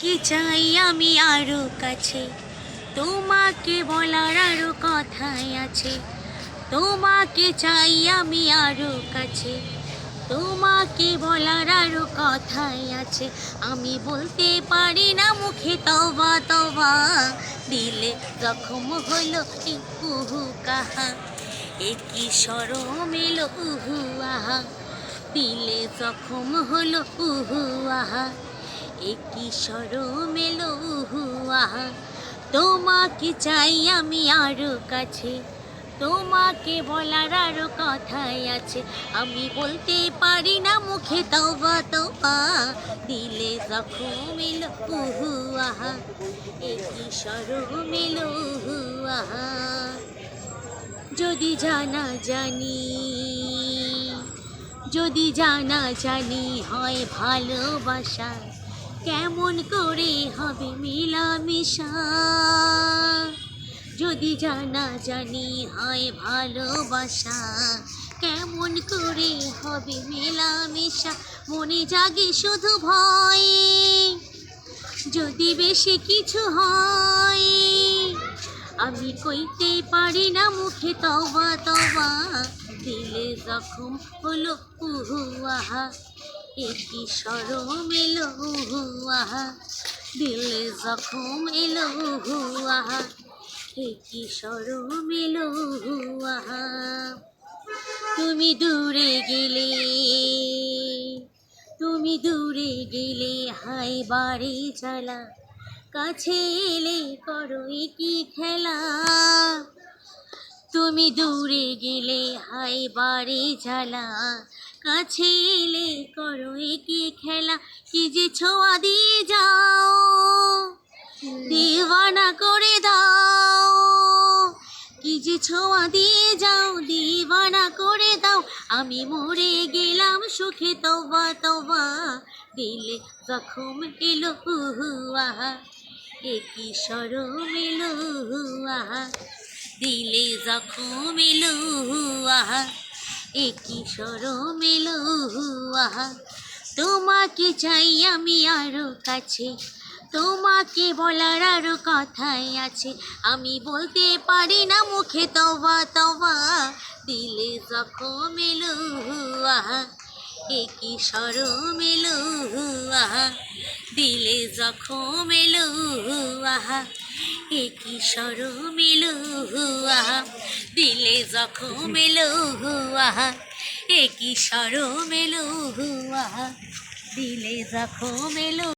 তোমাকে চাই আমি আরও কাছে? তোমাকে বলার আরও কথাই আছে। তোমাকে চাই আমি আরও কাছে। তোমাকে বলার আরও কথাই আছে। আমি বলতে পারি না মুখে তবা তবা দিলে জখম হলো কুহু কাহা। একই সরম এলো উহু, আহা। দিলে জখম হলো উহু, আহা। একই সরম এলো আহা তোমাকে চাই আমি আরও কাছে। তোমাকে বলার আরও কথাই আছে। আমি বলতে পারি না মুখে তবা তবা। দিলে জখম এলো উহু আহা একই সরম এলো উহু যদি জানা জানি, যদি জানা জানি হয় ভালোবাসা। কেমন করে হবে মেলামেশা? যদি জানা জানি হয় ভালোবাসা, কেমন করে হবে মেলামেশা? মনে জাগে শুধু ভয়ে। যদি বেশি কিছু হয়, আমি কইতে পারি না মুখে তবা তবা দিলে জখম হলো উহু, আহা। একই সরম এলো উহু আহা দিলে জখম এলো উহু আহা একই সরম এলো উহু আহা তুমি দূরে গেলে, তুমি দূরে গেলে হাই বাড়ি জ্বালা কাছে এলে করো কি খেলা। তুমি দূরে গেলে হাই বাড়ি জ্বালা কাছে এলে করো কি খেলা। কি যে ছোঁয়া দিয়ে যাও, দিওয়ানা করে দাও। কি যে ছোঁয়া দিয়ে যাও, দিওয়ানা করে দাও। আমি মরে গেলাম সুখে তোবা তোবা দিলে জখম এলো আহা একই সরম এলো আহা দিলে জখম এলো আহা একই সরম এলো আহা তোমাকে চাই আমি আরও কাছে। তোমাকে বলার আরও কথাই আছে। আমি বলতে পারি না মুখে তবা তবা দিলে জখম এলো আহা একই সরম এলো আহা দিলে জখম এলো আহা একই সরম উহু দিলে জখম হুয়া একই সরম আহা দিলে জখম